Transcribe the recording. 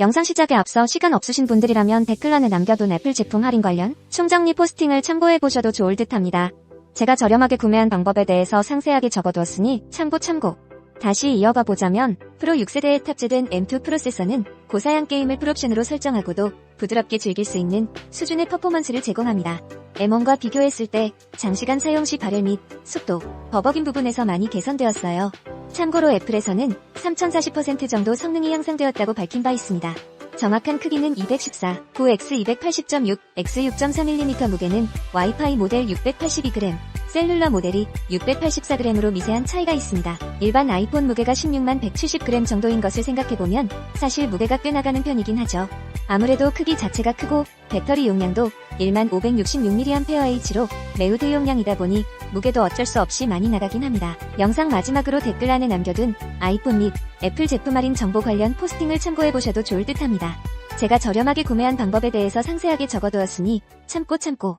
영상 시작에 앞서 시간 없으신 분들이라면 댓글란에 남겨둔 애플 제품 할인 관련 총정리 포스팅을 참고해보셔도 좋을 듯 합니다. 제가 저렴하게 구매한 방법에 대해서 상세하게 적어두었으니 참고 참고. 다시 이어가 보자면 프로 6세대에 탑재된 M2 프로세서는 고사양 게임을 풀옵션으로 설정하고도 부드럽게 즐길 수 있는 수준의 퍼포먼스를 제공합니다. M1과 비교했을 때 장시간 사용 시 발열 및 속도, 버벅인 부분에서 많이 개선되었어요. 참고로 애플에서는 3040% 정도 성능이 향상되었다고 밝힌 바 있습니다. 정확한 크기는 214, 9x280.6, x6.3mm 무게는 와이파이 모델 682g, 셀룰러 모델이 684g으로 미세한 차이가 있습니다. 일반 아이폰 무게가 16만 170g 정도인 것을 생각해보면 사실 무게가 꽤 나가는 편이긴 하죠. 아무래도 크기 자체가 크고 배터리 용량도 1만 566mAh로 매우 대용량이다 보니 무게도 어쩔 수 없이 많이 나가긴 합니다. 영상 마지막으로 댓글란에 남겨둔 아이폰 및 애플 제품 할인 정보 관련 포스팅을 참고해보셔도 좋을 듯 합니다. 제가 저렴하게 구매한 방법에 대해서 상세하게 적어두었으니 참고 참고.